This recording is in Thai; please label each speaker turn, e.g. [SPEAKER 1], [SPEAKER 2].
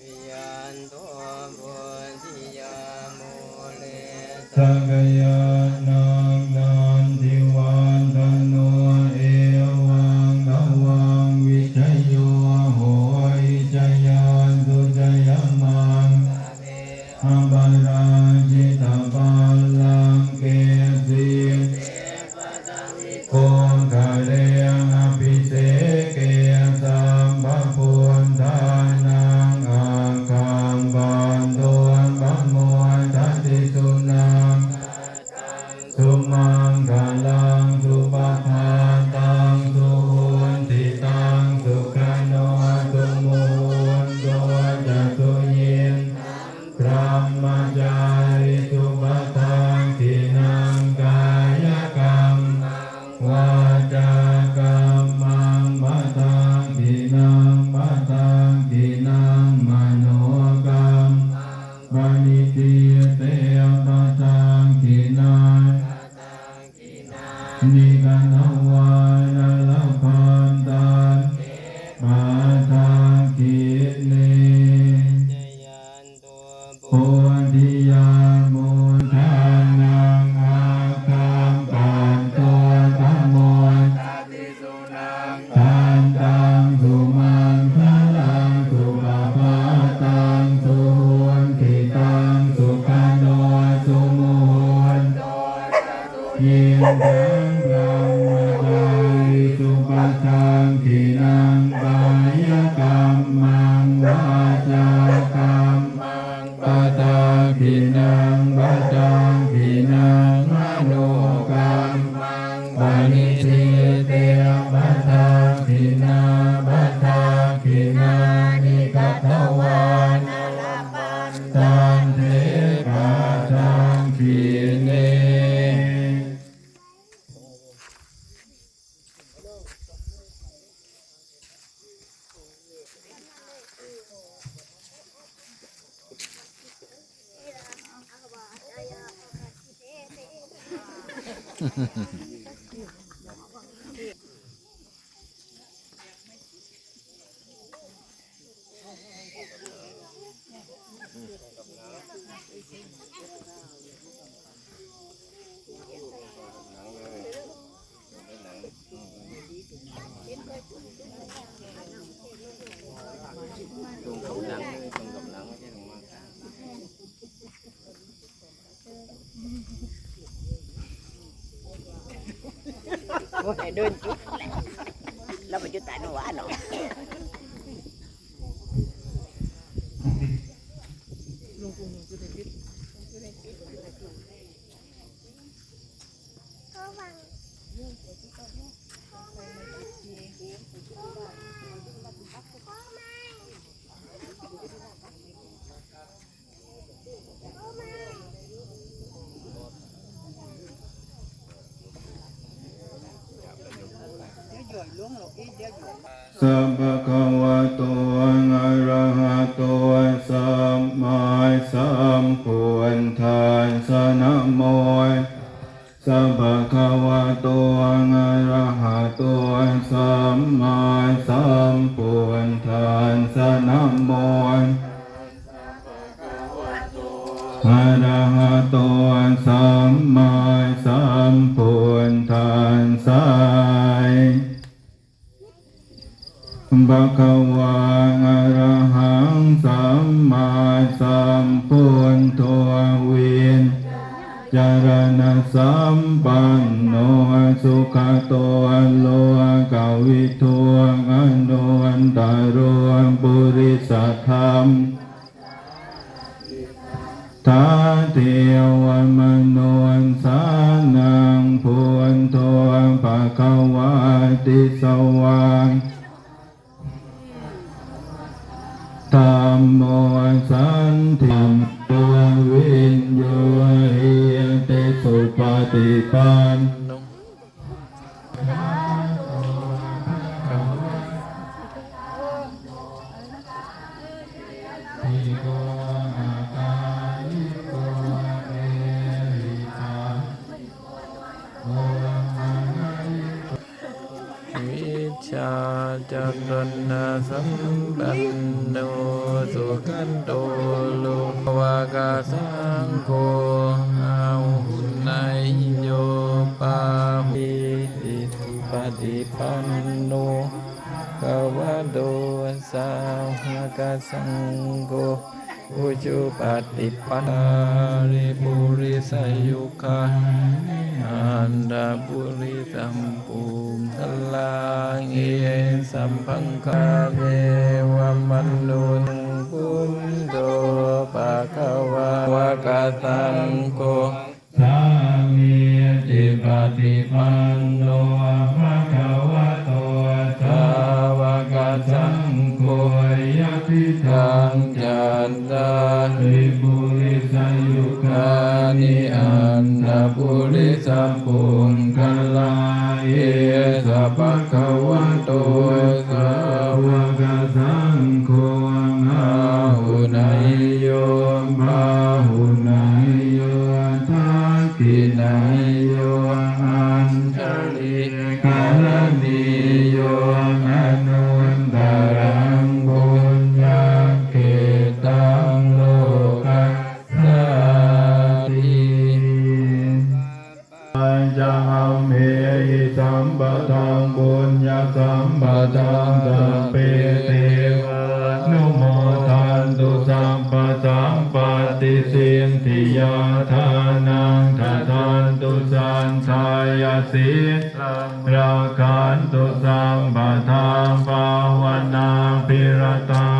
[SPEAKER 1] วิยันตัวบุญทิยาโมเล
[SPEAKER 2] สักยา นิ ධම්මං වාචා ตร งกับหลังตรงกั
[SPEAKER 1] บหลังไม่ใช่ตรงมาก
[SPEAKER 3] โอ้ยเดินจุดแหละเราไปจุดตายนวะเนาะ
[SPEAKER 2] สัพพะคะวะโตอะระหะโตสัมมาสัมพุทธัสสะนะโมสัพพะคะวะโตอะระหะโตสัมมาสัมพุทธัสสะนะโมอะระหะโตสัมมาสัมพุทธัสสะ บะคะวะอระหังสัมมาสัมพุทโธวินจารณะสัมปันโนสุขโตโลกาวิทูอนุวันตารวปุริสธรรมทาเทวมโนนสานังพุนโทภะคะวะติสวัง มโมสันติมตัววิญญาเหิเตสุปฏิปันทิโก
[SPEAKER 1] จักรณสัมปันโนสุ
[SPEAKER 2] กันโตโลวากาสังโฆอาหุนายโยปาหิติปฏิปันโนภาวะโดสาวกสังโฆอุจุปฏิปันริปุริสายุคาอันดาปุริสัมปุงเอ สัมพังคาเทวมนุนปุญโตปะคะวาวะกะสังโฆสามีจิปฏิปันโนภะคะวะโตสาวกสังโฆยะติทังจันตาริปุ ปุริสัพพุงคลาเยสัพพะคะวะโต ทิยาทานังทาทานตุสันทายาสิราคันตุสังปะทานปาวนาพิรตา